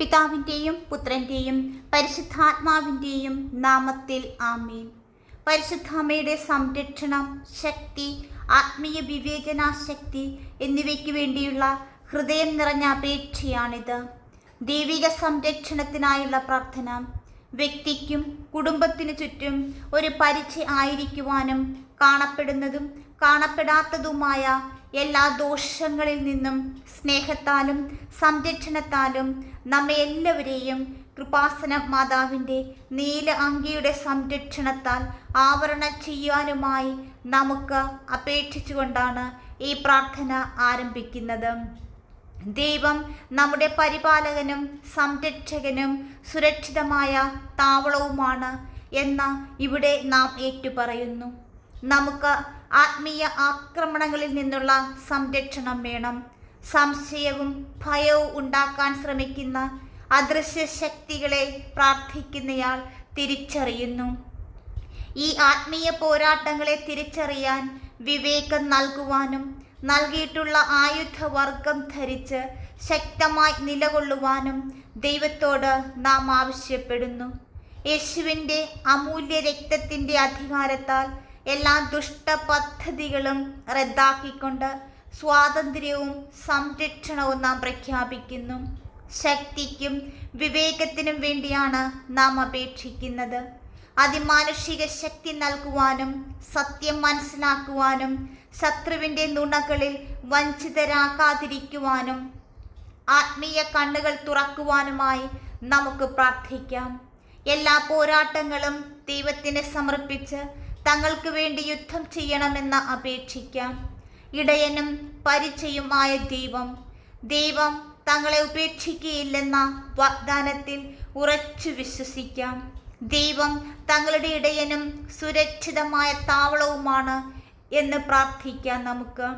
പിതാവിന്റെയും പുത്രന്റെയും പരിശുദ്ധാത്മാവിന്റെയും നാമത്തിൽ ആമീൻ. പരിശുദ്ധാമയുടെ സംരക്ഷണം ശക്തി ആത്മീയ വിവേചനാശക്തി എന്നിവയ്ക്ക് വേണ്ടിയുള്ള ഹൃദയം നിറഞ്ഞ അപേക്ഷയാണിത്. ദൈവിക സംരക്ഷണത്തിനായുള്ള പ്രാർത്ഥന വ്യക്തിക്കും കുടുംബത്തിനു ചുറ്റും ഒരു പരിചയ ആയിരിക്കുവാനും കാണപ്പെടുന്നതും കാണപ്പെടാത്തതുമായ എല്ലാ ദോഷങ്ങളിൽ നിന്നും സ്നേഹത്താലും സംരക്ഷണത്താലും നമ്മെ എല്ലാവരെയും കൃപാസന മാതാവിന്റെ നീല അങ്കിയുടെ സംരക്ഷണത്താൽ ആവരണം ചെയ്യാനുമായി നമുക്ക് അപേക്ഷിച്ചുകൊണ്ടാണ് ഈ പ്രാർത്ഥന ആരംഭിക്കുന്നത്. ദൈവം നമ്മുടെ പരിപാലകനും സംരക്ഷകനും സുരക്ഷിതമായ താവളവുമാണ് എന്ന് ഇവിടെ നാം ഏറ്റുപറയുന്നു. നമുക്ക് ആത്മീയ ആക്രമണങ്ങളിൽ നിന്നുള്ള സംരക്ഷണം വേണം. സംശയവും ഭയവും ഉണ്ടാക്കാൻ ശ്രമിക്കുന്ന അദൃശ്യ ശക്തികളെ പ്രാർത്ഥിക്കുന്നയാൾ തിരിച്ചറിയുന്നു. ഈ ആത്മീയ പോരാട്ടങ്ങളെ തിരിച്ചറിയാൻ വിവേകം നൽകുവാനും നൽകിയിട്ടുള്ള ആയുധവർഗം ധരിച്ച് ശക്തമായി നിലകൊള്ളുവാനും ദൈവത്തോട് നാം ആവശ്യപ്പെടുന്നു. യേശുവിന്റെ അമൂല്യ രക്തത്തിന്റെ അധികാരത്താൽ എല്ലാ ദുഷ്ട പദ്ധതികളും റദ്ദാക്കിക്കൊണ്ട് സ്വാതന്ത്ര്യവും സംരക്ഷണവും നാം പ്രഖ്യാപിക്കുന്നു. ശക്തിക്കും വിവേകത്തിനും വേണ്ടിയാണ് നാം അപേക്ഷിക്കുന്നത്. അതിമാനുഷിക ശക്തി നൽകുവാനും സത്യം മനസ്സിലാക്കുവാനും ശത്രുവിന്റെ നുണകളിൽ വഞ്ചിതരാക്കാതിരിക്കുവാനും ആത്മീയ കണ്ണുകൾ തുറക്കുവാനുമായി നമുക്ക് പ്രാർത്ഥിക്കാം. എല്ലാ പോരാട്ടങ്ങളും ദൈവത്തിന് സമർപ്പിച്ച് തങ്ങൾക്ക് വേണ്ടി യുദ്ധം ചെയ്യണമെന്ന് അപേക്ഷിക്കാം. ഇടയനും പരിചയുമായ ദൈവം ദൈവം തങ്ങളെ ഉപേക്ഷിക്കുകയില്ലെന്ന വാഗ്ദാനത്തിൽ ഉറച്ചു വിശ്വസിക്കാം. ദൈവം തങ്ങളുടെ ഇടയനും സുരക്ഷിതമായ താവളവുമാണ് എന്ന് പ്രാർത്ഥിക്കാം നമുക്ക്.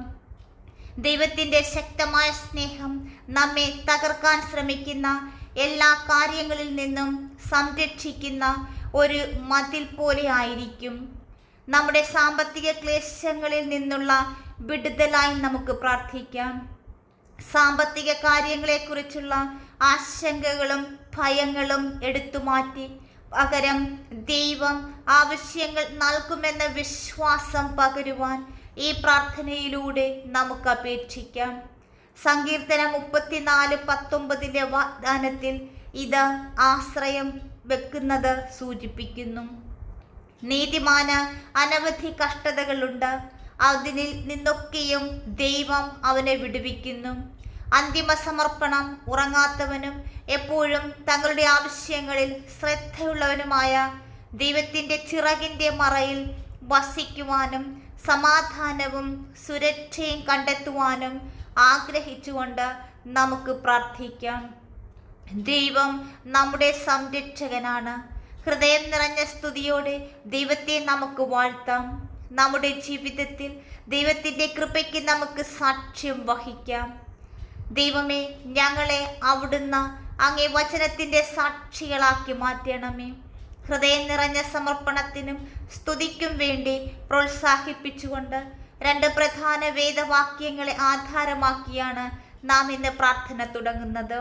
ദൈവത്തിന്റെ ശക്തമായ സ്നേഹം നമ്മെ തകർക്കാൻ ശ്രമിക്കുന്ന എല്ലാ കാര്യങ്ങളിൽ നിന്നും സംരക്ഷിക്കുന്ന ഒരു മതിൽ പോലെ ആയിരിക്കും. നമ്മുടെ സാമ്പത്തിക ക്ലേശങ്ങളിൽ നിന്നുള്ള വിടുതലായി നമുക്ക് പ്രാർത്ഥിക്കാം. സാമ്പത്തിക കാര്യങ്ങളെക്കുറിച്ചുള്ള ആശങ്കകളും ഭയങ്ങളും എടുത്തു മാറ്റി പകരം ദൈവം ആവശ്യങ്ങൾ നൽകുമെന്ന വിശ്വാസം പകരുവാൻ ഈ പ്രാർത്ഥനയിലൂടെ നമുക്ക് അപേക്ഷിക്കാം. സങ്കീർത്തനം മുപ്പത്തിനാല് പത്തൊമ്പതിന്റെ വാഗ്ദാനത്തിൽ ഇത് ആശ്രയം വെക്കുന്നത് സൂചിപ്പിക്കുന്നു. നീതിമാന് അനവധി കഷ്ടതകളുണ്ട്. അതിനിൽ നിന്നൊക്കെയും ദൈവം അവനെ വിടുവിക്കുന്നു. അന്തിമ സമർപ്പണം ഉറങ്ങാത്തവനും എപ്പോഴും തങ്ങളുടെ ആവശ്യങ്ങളിൽ ശ്രദ്ധയുള്ളവനുമായ ദൈവത്തിന്റെ ചിറകിന്റെ മറയിൽ വസിക്കുവാനും സമാധാനവും സുരക്ഷയും കണ്ടെത്തുവാനും ആഗ്രഹിച്ചുകൊണ്ട് നമുക്ക് പ്രാർത്ഥിക്കാം. ദൈവം നമ്മുടെ സംരക്ഷകനാണ്. ഹൃദയം നിറഞ്ഞ സ്തുതിയോടെ ദൈവത്തെ നമുക്ക് വാഴ്ത്താം. നമ്മുടെ ജീവിതത്തിൽ ദൈവത്തിന്റെ കൃപയ്ക്ക് നമുക്ക് സാക്ഷ്യം വഹിക്കാം. ദൈവമേ ഞങ്ങളെ അവിടുന്ന് അങ്ങേ വചനത്തിന്റെ സാക്ഷികളാക്കി മാറ്റണമേ. ഹൃദയം നിറഞ്ഞ സമർപ്പണത്തിനും സ്തുതിക്കും വേണ്ടി പ്രോത്സാഹിപ്പിച്ചുകൊണ്ട് രണ്ട് പ്രധാന വേദവാക്യങ്ങളെ ആധാരമാക്കിയാണ് നാം ഇന്ന് പ്രാർത്ഥന തുടങ്ങുന്നത്.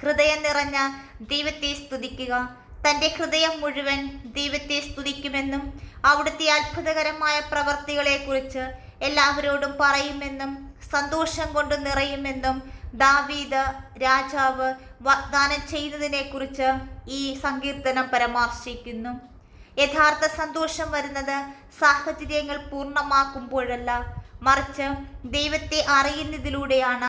ഹൃദയം നിറഞ്ഞ ദൈവത്തെ സ്തുതിക്കുക. തന്റെ ഹൃദയം മുഴുവൻ ദൈവത്തെ സ്തുതിക്കുമെന്നും അവിടുത്തെ അത്ഭുതകരമായ പ്രവർത്തികളെക്കുറിച്ച് എല്ലാവരോടും പറയുമെന്നും സന്തോഷം കൊണ്ട് നിറയുമെന്നും ദാവീദ് രാജാവ് വാഗ്ദാനം ചെയ്തതിനെക്കുറിച്ച് ഈ സങ്കീർത്തനം പരാമർശിക്കുന്നു. യഥാർത്ഥ സന്തോഷം വരുന്നത് സാഹചര്യങ്ങൾ പൂർണമാക്കുമ്പോഴല്ല മറിച്ച് ദൈവത്തെ അറിയുന്നതിലൂടെയാണ്.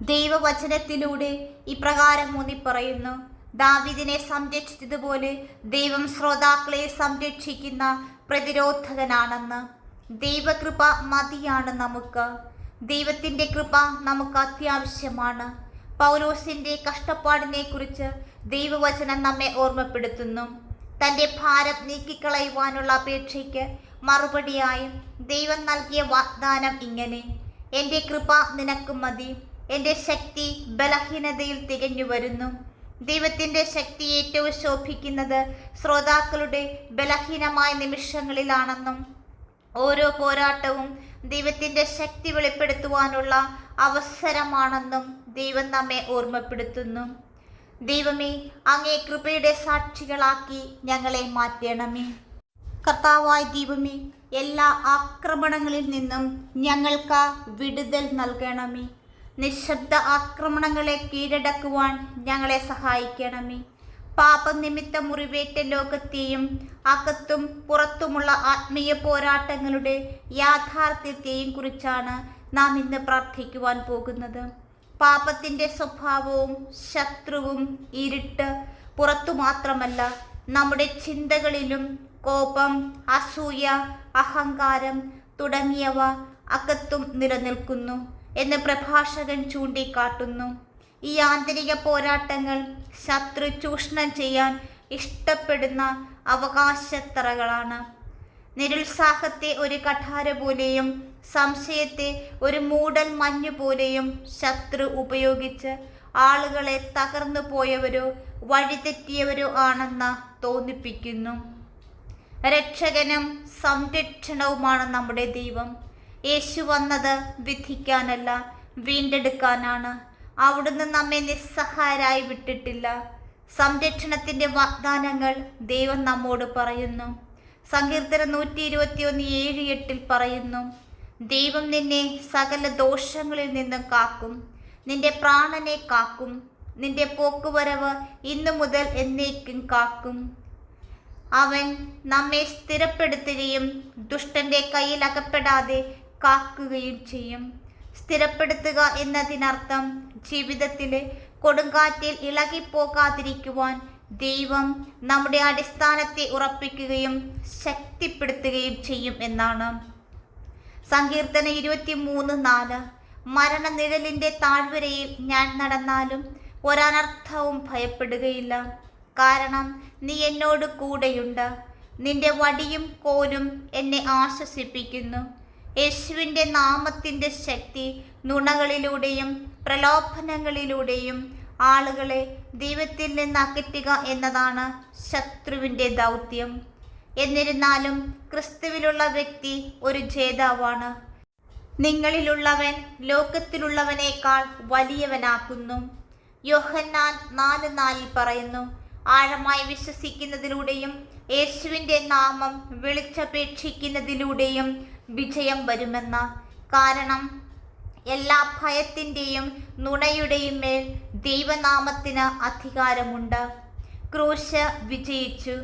ദൈവവചനത്തിലൂടെ ഇപ്രകാരം ഊന്നി പറയുന്നു ദാവിദിനെ സംരക്ഷിച്ചതുപോലെ ദൈവം ശ്രോതാക്കളെ സംരക്ഷിക്കുന്ന പ്രതിരോധകനാണെന്ന്. ദൈവകൃപ മതിയാണ് നമുക്ക്. ദൈവത്തിന്റെ കൃപ നമുക്ക് അത്യാവശ്യമാണ്. പൗലോസിന്റെ കഷ്ടപ്പാടിനെ കുറിച്ച് ദൈവവചനം നമ്മെ ഓർമ്മപ്പെടുത്തുന്നു. തന്റെ ഭാരം നീക്കിക്കളയുവാനുള്ള അപേക്ഷയ്ക്ക് മറുപടിയായും ദൈവം നൽകിയ വാഗ്ദാനം ഇങ്ങനെ. എന്റെ കൃപ നിനക്ക് മതി. എന്റെ ശക്തി ബലഹീനതയിൽ തികഞ്ഞു വരുന്നു. ദൈവത്തിന്റെ ശക്തി ഏറ്റവും ശോഭിക്കുന്നത് ശ്രോതാക്കളുടെ ബലഹീനമായ നിമിഷങ്ങളിലാണെന്നും ഓരോ പോരാട്ടവും ദൈവത്തിന്റെ ശക്തി വെളിപ്പെടുത്തുവാനുള്ള അവസരമാണെന്നും ദൈവം നമ്മെ ഓർമ്മപ്പെടുത്തുന്നു. ദൈവമേ അങ്ങേ കൃപയുടെ സാക്ഷികളാക്കി ഞങ്ങളെ മാറ്റണമേ. കർത്താവായ ദൈവമേ എല്ലാ ആക്രമണങ്ങളിൽ നിന്നും ഞങ്ങൾക്ക് വിടുതൽ നൽകണമേ. നിശബ്ദ ആക്രമണങ്ങളെ കീഴടക്കുവാൻ ഞങ്ങളെ സഹായിക്കണമേ. പാപനിമിത്ത മുറിവേറ്റ ലോകത്തെയും അകത്തും പുറത്തുമുള്ള ആത്മീയ പോരാട്ടങ്ങളുടെ യാഥാർത്ഥ്യത്തെയും കുറിച്ചാണ് നാം ഇന്ന് പ്രാർത്ഥിക്കുവാൻ പോകുന്നത്. പാപത്തിന്റെ സ്വഭാവവും ശത്രുവും ഇരുട്ട് പുറത്തു മാത്രമല്ല നമ്മുടെ ചിന്തകളിലും കോപം അസൂയ അഹങ്കാരം തുടങ്ങിയവ അകത്തും നിലനിൽക്കുന്നു. എന്ന് പ്രഭാഷകൻ ചൂണ്ടിക്കാട്ടുന്നു. ഈ ആന്തരിക പോരാട്ടങ്ങൾ ശത്രു ചൂഷണം ചെയ്യാൻ ഇഷ്ടപ്പെടുന്ന അവകാശത്തറകളാണ്. നിരുത്സാഹത്തെ ഒരു കഠാര പോലെയും സംശയത്തെ ഒരു മൂടൽ മഞ്ഞു പോലെയും ശത്രു ഉപയോഗിച്ച് ആളുകളെ തകർന്നു പോയവരോ വഴിതെറ്റിയവരോ ആണെന്ന് തോന്നിപ്പിക്കുന്നു. രക്ഷകനും സംരക്ഷണവുമാണ് നമ്മുടെ ദൈവം. യേശു വന്നത് വിധിക്കാനല്ല വീണ്ടെടുക്കാനാണ്. അവിടുന്ന് നമ്മെ നിസ്സഹായരായി വിട്ടിട്ടില്ല. സംരക്ഷണത്തിന്റെ വാഗ്ദാനങ്ങൾ ദൈവം നമ്മോട് പറയുന്നു. സങ്കീർത്തനം നൂറ്റി ഇരുപത്തിയൊന്ന് ഏഴ് എട്ടിൽ പറയുന്നു ദൈവം നിന്നെ സകല ദോഷങ്ങളിൽ നിന്നും കാക്കും. നിന്റെ പ്രാണനെ കാക്കും. നിന്റെ പോക്കുവരവ് ഇന്നു മുതൽ എന്നേക്കും കാക്കും. അവൻ നമ്മെ സ്ഥിരപ്പെടുത്തുകയും ദുഷ്ടന്റെ കയ്യിൽ അകപ്പെടാതെ കാക്കുകയും ചെയ്യും. സ്ഥിരപ്പെടുത്തുക എന്നതിനർത്ഥം ജീവിതത്തിലെ കൊടുങ്കാറ്റിൽ ഇളകിപ്പോകാതിരിക്കുവാൻ ദൈവം നമ്മുടെ അടിസ്ഥാനത്തെ ഉറപ്പിക്കുകയും ശക്തിപ്പെടുത്തുകയും ചെയ്യും എന്നാണ്. സങ്കീർത്തന ഇരുപത്തി മൂന്ന് നാല്. മരണനിഴലിന്റെ താഴ്വരയിൽ ഞാൻ നടന്നാലും ഒരനർത്ഥവും ഭയപ്പെടുകയില്ല. കാരണം നീ എന്നോട് കൂടെയുണ്ട്. നിന്റെ വടിയും കോലും എന്നെ ആശ്വസിപ്പിക്കുന്നു. യേശുവിന്റെ നാമത്തിന്റെ ശക്തി നുണകളിലൂടെയും പ്രലോഭനങ്ങളിലൂടെയും ആളുകളെ ദൈവത്തിൽ നിന്ന് അകറ്റുക എന്നതാണ് ശത്രുവിന്റെ ദൗത്യം. എന്നിരുന്നാലും ക്രിസ്തുവിലുള്ള വ്യക്തി ഒരു ജേതാവാണ്. നിങ്ങളിലുള്ളവൻ ലോകത്തിലുള്ളവനേക്കാൾ വലിയവനാക്കുന്നു. യോഹന്നാൻ നാല് നാലിൽ പറയുന്നു ആഴമായി വിശ്വസിക്കുന്നതിലൂടെയും യേശുവിന്റെ നാമം വിളിച്ചപേക്ഷിക്കുന്നതിലൂടെയും വിജയം വരുമെന്ന കാരണം എല്ലാ ഭയത്തിന്റെയും നുണയുടെയും മേൽ ദൈവനാമത്തിന് അധികാരമുണ്ട്. ക്രൂശ വിജയിച്ചു.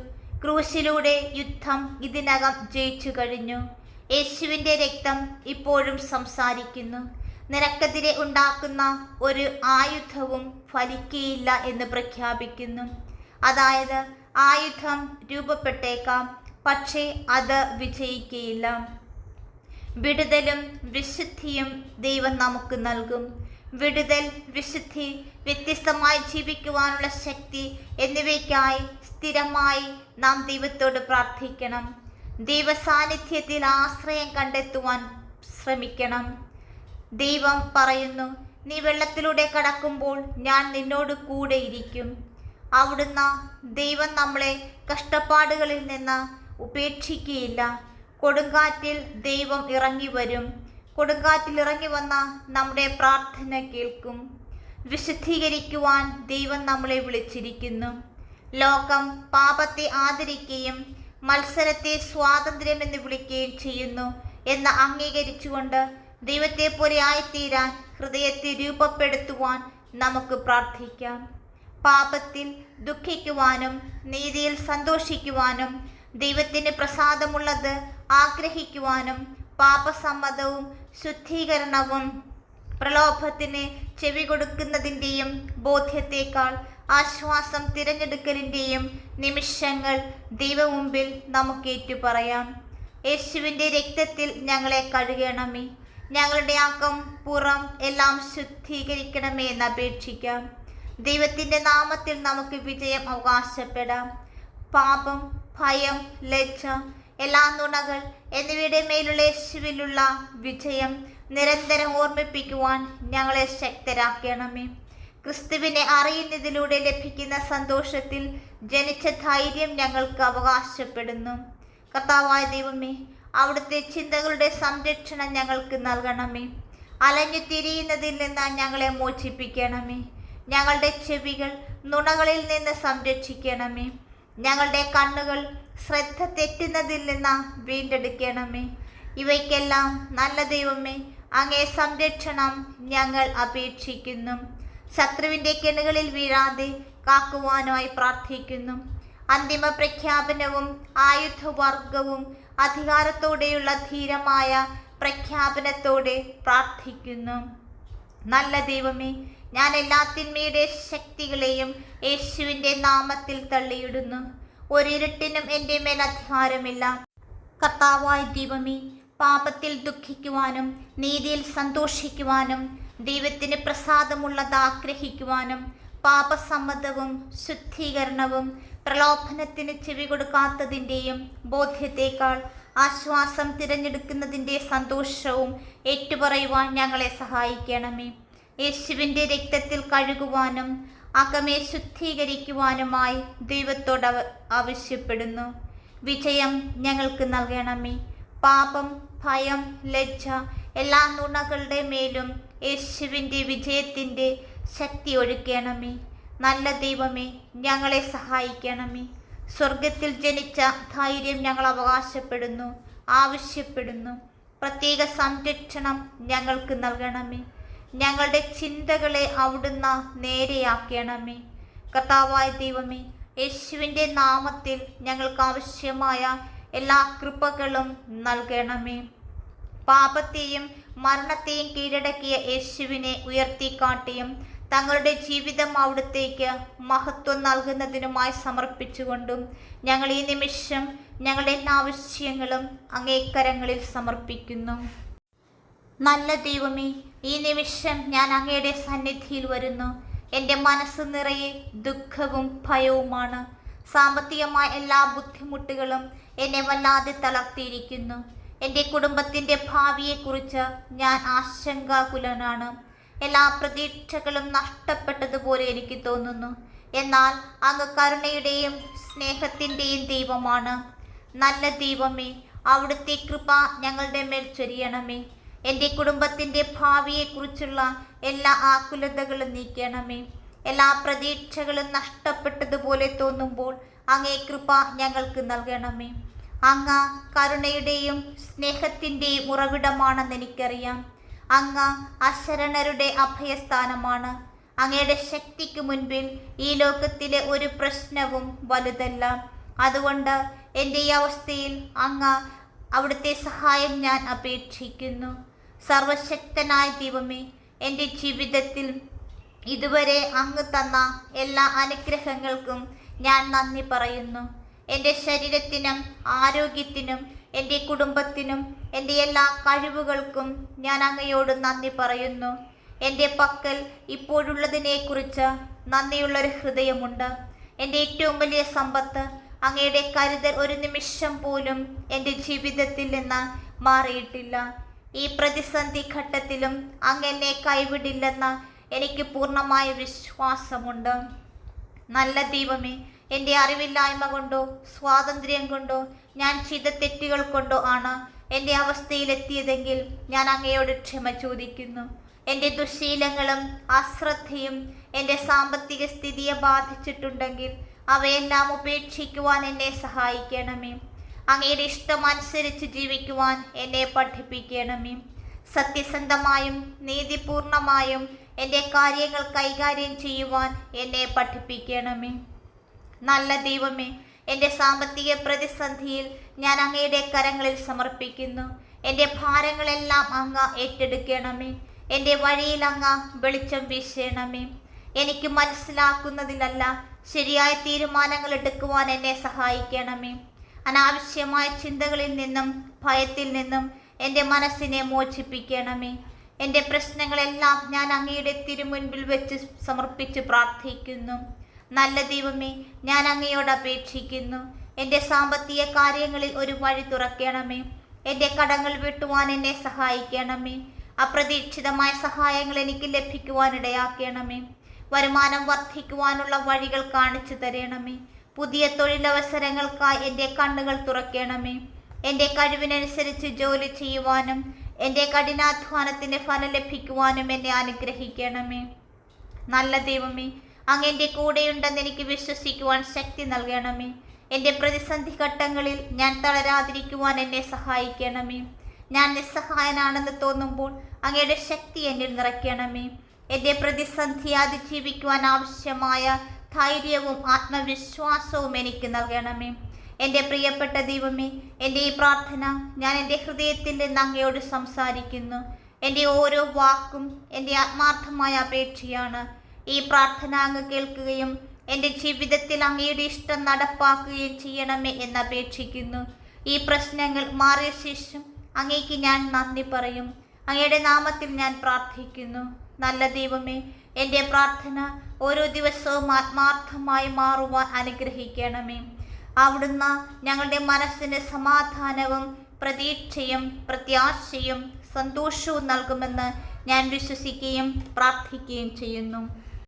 ക്രൂശിലൂടെ യുദ്ധം ഇതിനകം ജയിച്ചു കഴിഞ്ഞു. യേശുവിന്റെ രക്തം ഇപ്പോഴും സംസാരിക്കുന്നു. നിനക്കെതിരെ ഉണ്ടാക്കുന്ന ഒരു ആയുധവും ഫലിക്കുകയില്ല എന്ന് പ്രഖ്യാപിക്കുന്നു. അതായത് ആയുധം രൂപപ്പെട്ടേക്കാം പക്ഷേ അത് വിജയിക്കുകയില്ല വിടുതലും വിശുദ്ധിയും ദൈവം നമുക്ക് നൽകും. വിടുതൽ വിശുദ്ധി വ്യത്യസ്തമായി ജീവിക്കുവാനുള്ള ശക്തി എന്നിവയ്ക്കായി സ്ഥിരമായി നാം ദൈവത്തോട് പ്രാർത്ഥിക്കണം. ദൈവസാന്നിധ്യത്തിൽ ആശ്രയം കണ്ടെത്തുവാൻ ശ്രമിക്കണം. ദൈവം പറയുന്നു നീ വെള്ളത്തിലൂടെ കടക്കുമ്പോൾ ഞാൻ നിന്നോട് കൂടെ ഇരിക്കും. അവിടുന്ന് ദൈവം നമ്മളെ കഷ്ടപ്പാടുകളിൽ നിന്ന് ഉപേക്ഷിക്കുകയില്ല. കൊടുങ്കാറ്റിൽ ദൈവം ഇറങ്ങി വരും കൊടുങ്കാറ്റിൽ ഇറങ്ങി വന്ന നമ്മുടെ പ്രാർത്ഥന കേൾക്കും. വിശുദ്ധീകരിക്കുവാൻ ദൈവം നമ്മളെ വിളിച്ചിരിക്കുന്നു. ലോകം പാപത്തെ ആദരിക്കുകയും മത്സരത്തെ സ്വാതന്ത്ര്യമെന്ന് വിളിക്കുകയും ചെയ്യുന്നു എന്ന് അംഗീകരിച്ചുകൊണ്ട് ദൈവത്തെ പോലെ ആയിത്തീരാൻ ഹൃദയത്തെ രൂപപ്പെടുത്തുവാൻ നമുക്ക് പ്രാർത്ഥിക്കാം. പാപത്തിൽ ദുഃഖിക്കുവാനും നീതിയിൽ സന്തോഷിക്കുവാനും ദൈവത്തിന് പ്രസാദമുള്ളത് ആഗ്രഹിക്കുവാനും പാപസമ്മതവും ശുദ്ധീകരണവും പ്രലോഭത്തിന് ചെവി കൊടുക്കുന്നതിന്റെയും ബോധ്യത്തേക്കാൾ ആശ്വാസം തിരഞ്ഞെടുക്കലിന്റെയും നിമിഷങ്ങൾ ദൈവമുമ്പിൽ നമുക്ക് ഏറ്റുപറയാം യേശുവിന്റെ രക്തത്തിൽ ഞങ്ങളെ കഴുകണമേ. ഞങ്ങളുടെ അകം പുറം എല്ലാം ശുദ്ധീകരിക്കണമേ എന്ന് അപേക്ഷിക്കാം. ദൈവത്തിന്റെ നാമത്തിൽ നമുക്ക് വിജയം അവകാശപ്പെടാം. പാപം ഭയം ലജ്ജ എല്ലാ നുണകൾ എന്നിവയുടെ മേലുള്ള യേശുവിലുള്ള വിജയം നിരന്തരം ഓർമ്മിപ്പിക്കുവാൻ ഞങ്ങളെ ശക്തരാക്കണമേ. ക്രിസ്തുവിനെ അറിയുന്നതിലൂടെ ലഭിക്കുന്ന സന്തോഷത്തിൽ ജനിച്ച ധൈര്യം ഞങ്ങൾക്ക് അവകാശപ്പെടുന്നു. കർത്താവായ ദൈവമേ അവിടുത്തെ ചിന്തകളുടെ സംരക്ഷണം ഞങ്ങൾക്ക് നൽകണമേ. അലഞ്ഞു തിരിയുന്നതിൽ നിന്ന് ഞങ്ങളെ മോചിപ്പിക്കണമേ. ഞങ്ങളുടെ ചെവികൾ നുണകളിൽ നിന്ന് സംരക്ഷിക്കണമേ. ഞങ്ങളുടെ കണ്ണുകൾ ശ്രദ്ധ തെറ്റുന്നതിൽ നിന്ന് വീണ്ടെടുക്കണമേ. ഇവയ്ക്കെല്ലാം നല്ല ദൈവമേ അങ്ങേ സംരക്ഷണം ഞങ്ങൾ അപേക്ഷിക്കുന്നു. ശത്രുവിന്റെ കെണുകളിൽ വീഴാതെ കാക്കുവാനായി പ്രാർത്ഥിക്കുന്നു. അന്തിമ പ്രഖ്യാപനവും ആയുധവർഗവും അധികാരത്തോടെയുള്ള ധീരമായ പ്രഖ്യാപനത്തോടെ പ്രാർത്ഥിക്കുന്നു. നല്ല ദൈവമേ ഞാൻ എല്ലാ തിന്മയുടെ ശക്തികളെയും യേശുവിന്റെ നാമത്തിൽ തള്ളിയിടുന്നു. ഒരിരുട്ടിനും എന്റെ മേൽ അധികാരമില്ല. കർത്താവായ ദൈവമേ പാപത്തിൽ ദുഃഖിക്കുവാനും നീതിയിൽ സന്തോഷിക്കുവാനും ദൈവത്തിന് പ്രസാദമുള്ളത് ആഗ്രഹിക്കുവാനും പാപസമ്മതവും ശുദ്ധീകരണവും പ്രലോഭനത്തിന് ചെവി കൊടുക്കാത്തതിന്റെയും ബോധ്യത്തേക്കാൾ ആശ്വാസം തിരഞ്ഞെടുക്കുന്നതിന്റെ സന്തോഷവും ഏറ്റുപറയുവാൻ ഞങ്ങളെ സഹായിക്കണമേ. യേശുവിന്റെ രക്തത്തിൽ കഴുകുവാനും അകമേ ശുദ്ധീകരിക്കുവാനുമായി ദൈവത്തോട് ആവശ്യപ്പെടുന്നു. വിജയം ഞങ്ങൾക്ക് നൽകണമേ. പാപം ഭയം ലജ്ജ എല്ലാ നുണകളുടെ മേലും യേശുവിന്റെ വിജയത്തിന്റെ ശക്തി ഒഴുക്കണമേ നല്ല ദൈവമേ ഞങ്ങളെ സഹായിക്കണമേ. സ്വർഗത്തിൽ ജനിച്ച ധൈര്യം ഞങ്ങൾ അവകാശപ്പെടുന്നു ആവശ്യപ്പെടുന്നു. പ്രത്യേക സംരക്ഷണം ഞങ്ങൾക്ക് നൽകണമേ. ഞങ്ങളുടെ ചിന്തകളെ അവിടുന്ന് നേരെയാക്കണമേ. കർത്താവായ ദൈവമേ യേശുവിന്റെ നാമത്തിൽ ഞങ്ങൾക്ക് ആവശ്യമായ എല്ലാ കൃപകളും നൽകണമേ. പാപത്തെയും മരണത്തെയും കീഴടക്കിയ യേശുവിനെ ഉയർത്തിക്കാട്ടിയും തങ്ങളുടെ ജീവിതം അവിടത്തേക്ക് മഹത്വം നൽകുന്നതിനുമായി സമർപ്പിച്ചുകൊണ്ടും ഞങ്ങൾ ഈ നിമിഷം ഞങ്ങളുടെ എല്ലാ ആവശ്യങ്ങളും അങ്ങേക്കരങ്ങളിൽ സമർപ്പിക്കുന്നു. നല്ല ദൈവമേ ഈ നിമിഷം ഞാൻ അങ്ങയുടെ സന്നിധിയിൽ വരുന്നു. എന്റെ മനസ്സ് നിറയെ ദുഃഖവും ഭയവുമാണ്. സാമ്പത്തികമായ എല്ലാ ബുദ്ധിമുട്ടുകളും എന്നെ വല്ലാതെ തളർത്തിയിരിക്കുന്നു. എന്റെ കുടുംബത്തിന്റെ ഭാവിയെക്കുറിച്ച് ഞാൻ ആശങ്കാകുലനാണ്. എല്ലാ പ്രതീക്ഷകളും നഷ്ടപ്പെട്ടതുപോലെ എനിക്ക് തോന്നുന്നു. എന്നാൽ അങ്ങ് കരുണയുടെയും സ്നേഹത്തിന്റെയും ദൈവമാണ്. നല്ല ദൈവമേ അവിടുത്തെ കൃപ ഞങ്ങളുടെ മേൽ ചൊരിയണമേ. എന്റെ കുടുംബത്തിന്റെ ഭാവിയെക്കുറിച്ചുള്ള എല്ലാ ആകുലതകളും നീക്കണമേ. എല്ലാ പ്രതീക്ഷകളും നഷ്ടപ്പെട്ടതുപോലെ തോന്നുമ്പോൾ അങ്ങേ കൃപ ഞങ്ങൾക്ക് നൽകണമേ. അങ്ങ കരുണയുടെയും സ്നേഹത്തിന്റെയും ഉറവിടമാണെന്ന് എനിക്കറിയാം. അങ്ങ അശരണരുടെ അഭയസ്ഥാനമാണ്. അങ്ങയുടെ ശക്തിക്ക് മുൻപിൽ ഈ ലോകത്തിലെ ഒരു പ്രശ്നവും വലുതല്ല. അതുകൊണ്ട് എന്റെ ഈ അവസ്ഥയിൽ അങ്ങ അവിടുത്തെ സഹായം ഞാൻ അപേക്ഷിക്കുന്നു. സർവശക്തനായ ദൈവമേ എന്റെ ജീവിതത്തിൽ ഇതുവരെ അങ്ങ് തന്ന എല്ലാ അനുഗ്രഹങ്ങൾക്കും ഞാൻ നന്ദി പറയുന്നു. എന്റെ ശരീരത്തിനും ആരോഗ്യത്തിനും എന്റെ കുടുംബത്തിനും എന്റെ എല്ലാ കഴിവുകൾക്കും ഞാൻ അങ്ങയോട് നന്ദി പറയുന്നു. എന്റെ പക്കൽ ഇപ്പോഴുള്ളതിനെക്കുറിച്ച് നന്ദിയുള്ളൊരു ഹൃദയമുണ്ട്. എന്റെ ഏറ്റവും വലിയ സമ്പത്ത് അങ്ങയുടെ കരുതൽ ഒരു നിമിഷം പോലും എന്റെ ജീവിതത്തിൽ നിന്ന് മാറിയിട്ടില്ല. ഈ പ്രതിസന്ധി ഘട്ടത്തിലും അങ്ങ് എന്നെ കൈവിടില്ലെന്ന് എനിക്ക് പൂർണമായ വിശ്വാസമുണ്ട്. നല്ല ദൈവമേ എന്റെ അറിവില്ലായ്മ കൊണ്ടോ സ്വാതന്ത്ര്യം കൊണ്ടോ ഞാൻ ചെയ്ത തെറ്റുകൾ കൊണ്ടോ ആണ് എന്റെ അവസ്ഥയിലെത്തിയതെങ്കിൽ ഞാൻ അങ്ങയോട് ക്ഷമ ചോദിക്കുന്നു. എന്റെ ദുശീലങ്ങളും അശ്രദ്ധയും എന്റെ സാമ്പത്തിക സ്ഥിതിയെ ബാധിച്ചിട്ടുണ്ടെങ്കിൽ അവയെല്ലാം ഉപേക്ഷിക്കുവാൻ എന്നെ സഹായിക്കണമേ. അങ്ങയുടെ ഇഷ്ടമനുസരിച്ച് ജീവിക്കുവാൻ എന്നെ പഠിപ്പിക്കണമേ. സത്യസന്ധമായും നീതിപൂർണമായും എന്റെ കാര്യങ്ങൾ കൈകാര്യം ചെയ്യുവാൻ എന്നെ പഠിപ്പിക്കണമേ. നല്ല ദൈവമേ എന്റെ സാമ്പത്തിക പ്രതിസന്ധിയിൽ ഞാൻ അങ്ങയുടെ കരങ്ങളിൽ സമർപ്പിക്കുന്നു. എന്റെ ഭാരങ്ങളെല്ലാം അങ്ങ് ഏറ്റെടുക്കണമേ. എന്റെ വഴിയിൽ അങ്ങ് വെളിച്ചം വീശണമേ. എനിക്ക് മനസ്സിലാക്കുന്നതിലല്ല ശരിയായ തീരുമാനങ്ങൾ എടുക്കുവാൻ എന്നെ സഹായിക്കണമേ. അനാവശ്യമായ ചിന്തകളിൽ നിന്നും ഭയത്തിൽ നിന്നും എന്റെ മനസ്സിനെ മോചിപ്പിക്കണമേ. എന്റെ പ്രശ്നങ്ങളെല്ലാം ഞാൻ അങ്ങയുടെ തിരുമുൻപിൽ വെച്ച് സമർപ്പിച്ച് പ്രാർത്ഥിക്കുന്നു. നല്ല ദൈവമേ ഞാൻ അങ്ങയോട് അപേക്ഷിക്കുന്നു. എന്റെ സാമ്പത്തിക കാര്യങ്ങളിൽ ഒരു വഴി തുറക്കണമേ. എന്റെ കടങ്ങൾ വീട്ടുവാൻ എന്നെ സഹായിക്കണമേ. അപ്രതീക്ഷിതമായ സഹായങ്ങൾ എനിക്ക് ലഭിക്കുവാനിടയാക്കണമേ വരുമാനം വർദ്ധിക്കുവാനുള്ള വഴികൾ കാണിച്ചു തരണമേ. പുതിയ തൊഴിലവസരങ്ങൾക്കായി എന്റെ കണ്ണുകൾ തുറക്കണമേ. എന്റെ കഴിവിനനുസരിച്ച് ജോലി ചെയ്യുവാനും എന്റെ കഠിനാധ്വാനത്തിന്റെ ഫലം ലഭിക്കുവാനും എന്നെ അനുഗ്രഹിക്കണമേ. നല്ല ദൈവമേ അങ്ങ് എന്റെ കൂടെയുണ്ടെന്ന് എനിക്ക് വിശ്വസിക്കുവാൻ ശക്തി നൽകണമേ. എന്റെ പ്രതിസന്ധി ഘട്ടങ്ങളിൽ ഞാൻ തളരാതിരിക്കുവാൻ എന്നെ സഹായിക്കണമേ. ഞാൻ നിസ്സഹായനാണെന്ന് തോന്നുമ്പോൾ അങ്ങയുടെ ശക്തി എന്നിൽ നിറയ്ക്കണമേ. എന്റെ പ്രതിസന്ധി അതിജീവിക്കുവാൻ ആവശ്യമായ ധൈര്യവും ആത്മവിശ്വാസവും എനിക്ക് നൽകണമേ. എന്റെ പ്രിയപ്പെട്ട ദൈവമേ എന്റെ ഈ പ്രാർത്ഥന ഞാൻ എന്റെ ഹൃദയത്തിന്റെ നങ്ങയോട് സംസാരിക്കുന്നു. എന്റെ ഓരോ വാക്കും എന്റെ ആത്മാർത്ഥമായ അപേക്ഷയാണ്. ഈ പ്രാർത്ഥന അങ്ങ് കേൾക്കുകയും എന്റെ ജീവിതത്തിൽ അങ്ങയുടെ ഇഷ്ടം നടപ്പാക്കുകയും ചെയ്യണമേ എന്ന് അപേക്ഷിക്കുന്നു. ഈ പ്രശ്നങ്ങൾ മാറിയ ശേഷം അങ്ങേക്ക് ഞാൻ നന്ദി പറയും. അങ്ങയുടെ നാമത്തിൽ ഞാൻ പ്രാർത്ഥിക്കുന്നു. നല്ല ദൈവമേ എന്റെ പ്രാർത്ഥന ഓരോ ദിവസവും ആത്മാർത്ഥമായി മാറുവാൻ അനുഗ്രഹിക്കണമേ. അവിടുന്ന് ഞങ്ങളുടെ മനസ്സിന് സമാധാനവും പ്രതീക്ഷയും പ്രത്യാശയും സന്തോഷവും നൽകുമെന്ന് ഞാൻ വിശ്വസിക്കുകയും പ്രാർത്ഥിക്കുകയും ചെയ്യുന്നു.